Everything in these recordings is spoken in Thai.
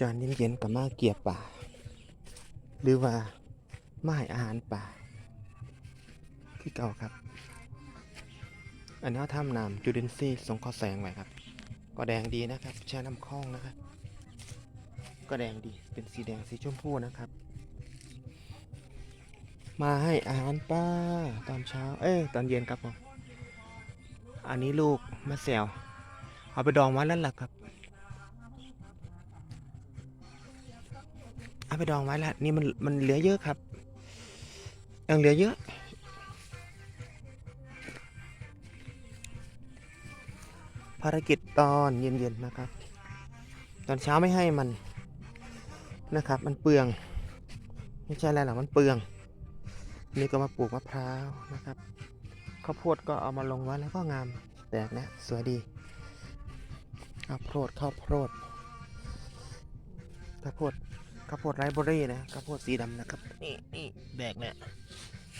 จานเย็นๆกับมาเกียบป่า หรือว่ามาให้อาหารป่า ที่เก่าครับ อันนี้เขาทำน้ำจูดินซีย์สงเคราะห์แสงไว้ครับ ก็แดงดีนะครับแช่น้ำคลองนะครับ ก็แดงดีเป็นสีแดงสีชมพูนะครับ มาให้อาหารป้าตอนเช้า เอ้ยตอนเย็นครับผมอันนี้ลูกมะเซลเอาไปดองไว้แล้วล่ะครับ เอาไปดองไว้แล้วนี่มันมันเหลือเยอะครับยังเหลือเยอะ ภารกิจตอนเย็นๆนะครับ ตอนเช้าไม่ให้มันนะครับ มันเปลือง ไม่ใช่อะไรหรอกมันเปลือง นี่ก็มาปลูกมะพร้าวนะครับข้าวโพดก็เอามาลงไว้แล้วก็งามแตกนะสวยดีข้าวโพดข้าวโพดข้าวโพด ข้าวโพดไรเบอรี่นะข้าวโพดสีดำนะครับ นี่นี่แบกเนี่ย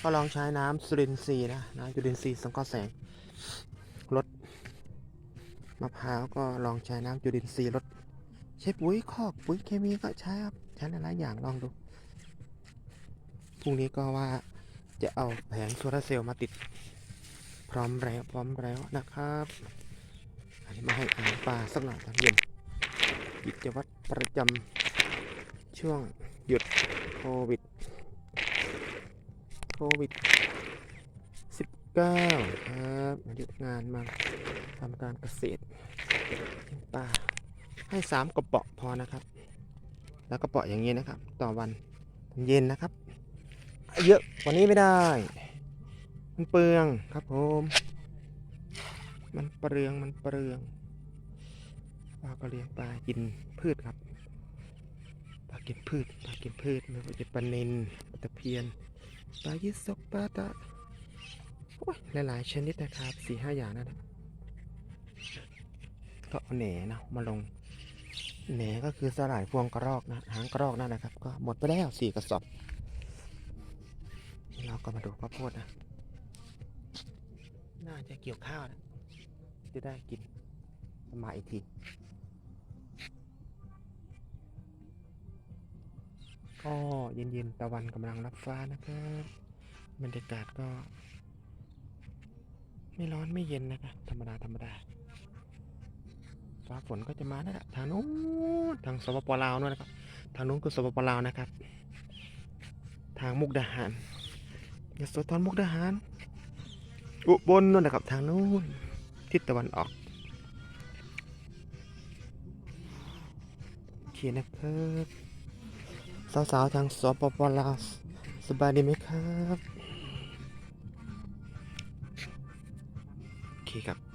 ก็ลองใช้น้ำสุรินทรีย์นะน้ำจุลินทรีย์สังเคราะห์แสงลดมะพร้าวก็ลองใช้น้ำจุลินทรีย์ลดใช้ปุ๋ยคอกปุ๋ยเคมีก็ใช้ครับใช้หลายอย่างลองดูพรุ่งนี้ก็ว่าจะเอาแผงโซลาเซลล์มาติด พร้อมแล้วพร้อมแล้วนะครับอันนี้มาให้อาหารปลาสักหน่อยตอนเย็นกิจวัตรประจำ ช่วงหยุดโควิด โควิด 19 ครับหยุดงานมาทำการเกษตรปลาให้สามกระป๋อพอนะครับ แล้วกระป๋ออย่างนี้นะครับ ต่อวันเย็นนะครับ เยอะกว่านี้ไม่ได้ มันเปลืองครับผม มันเปลืองมันเปลืองปลาก็เลี้ยงปลากินพืชครับ ปลากินพืชปลาเกินพืชไม่ว่าจะปลาเนนปลาตะเพียนปลายิสกปลาตะโอ้ยหลายๆ ชนิดนะครับสี่ห้าอย่างนั่นก็เอาแหนนะมาลงแหนก็คือสลายพวงกระรอกนะหางกระรอกนั่นนะครับ ก็หมดไปแล้วสี่กระสอบเราก็มาดูข้าวโพดนะน่าจะเกี่ยวข้าวนะจะได้กินมาอีกที ก็เย็นๆตะวันกำลังรับฟ้านะครับบรรยากาศก็ ไม่ร้อนไม่เย็นนะครับธรรมดาธรรมดาฟ้าฝนก็จะมาแหละทางนู้นทางสปปลาวนู่นนะครับ ทางนู้นคือสปปลาวนะครับ ทางมุกดาหารยโสธรมุกดาหาร อุบลนู่นนะครับ ทางนู้นทิศตะวันออกโอเคนะครับ สาวๆทางสปปลาวสบายดีไหมครับ โอเคครับ